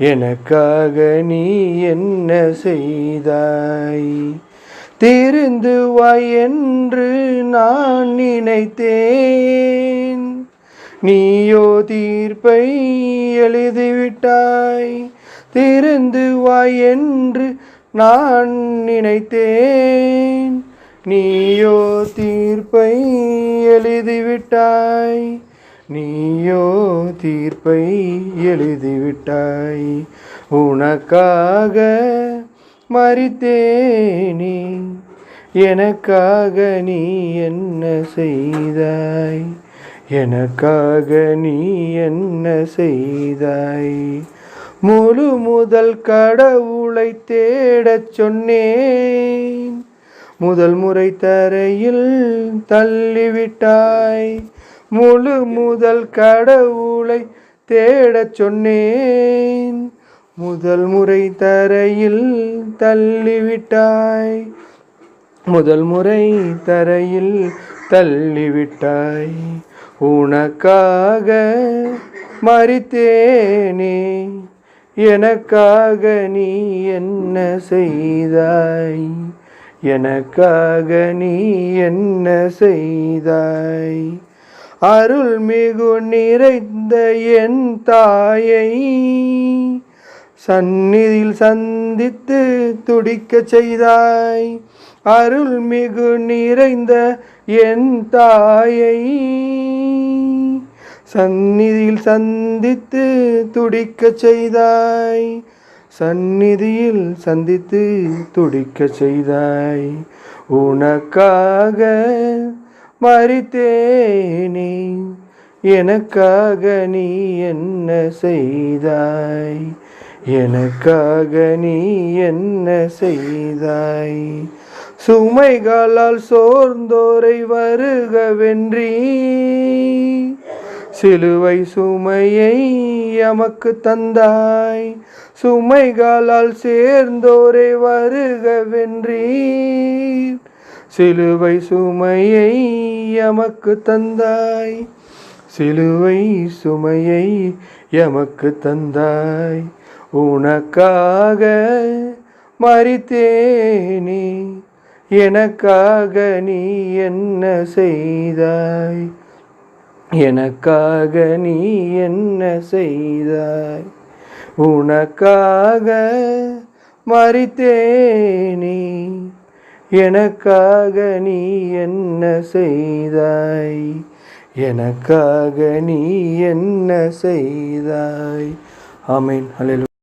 எனக்காக நீ என்ன செய்தாய்? திருந்து வாய் என்று நான் நினைத்தேன். நீயோ தீர்ப்பை எழுதிவிட்டாய். திருந்து வாய் என்று நான் நினைத்தேன். நீயோ தீர்ப்பை எழுதிவிட்டாய். நீயோ தீர்ப்பை எழுதிவிட்டாய். உனக்காக மறித்தேனே. எனக்காக நீ என்ன செய்தாய்? எனக்காக நீ என்ன செய்தாய்? முழு முதல் கடவுளை தேடச் சொன்னேன். முதல் முறை தரையில் தள்ளிவிட்டாய். முழு முதல் கடவுளை தேடச் சொன்னேன். முதல் முறை தரையில் தள்ளிவிட்டாய். முதல் முறை தரையில் தள்ளிவிட்டாய். உனக்காக மறித்தேனே எனக்காக நீ என்ன செய்தாய்? எனக்காக நீ என்ன செய்தாய்? அருள்மிகு நிறைந்த என் தாயை சந்நிதியில் சந்தித்து துடிக்கச் செய்தாய். அருள்மிகு நிறைந்த என் தாயை சந்நிதியில் சந்தித்து துடிக்கச் செய்தாய். சந்நிதியில் சந்தித்து துடிக்கச் செய்தாய். உனக்காக மறித்தேனே எனக்காக நீ என்ன செய்தாய்? எனக்காக நீ என்ன செய்தாய்? சுமைகளால் சோர்ந்தோரை வருகவென்றி சிலுவை சுமையை எமக்கு தந்தாய். சுமைகளால் சேர்ந்தோரை வருகவென்றி சிலுவை சுமையை எமக்கு தந்தாய். சிலுவை சுமையை எமக்கு தந்தாய். உனக்காக மறித்தேனே எனக்காக நீ என்ன செய்தாய்? எனக்காக நீ என்ன செய்தாய்? உனக்காக மறித்தேனே எனக்காக நீ என்ன செய்தாய்? எனக்காக நீ என்ன செய்தாய்? ஆமீன். ஹalleluya.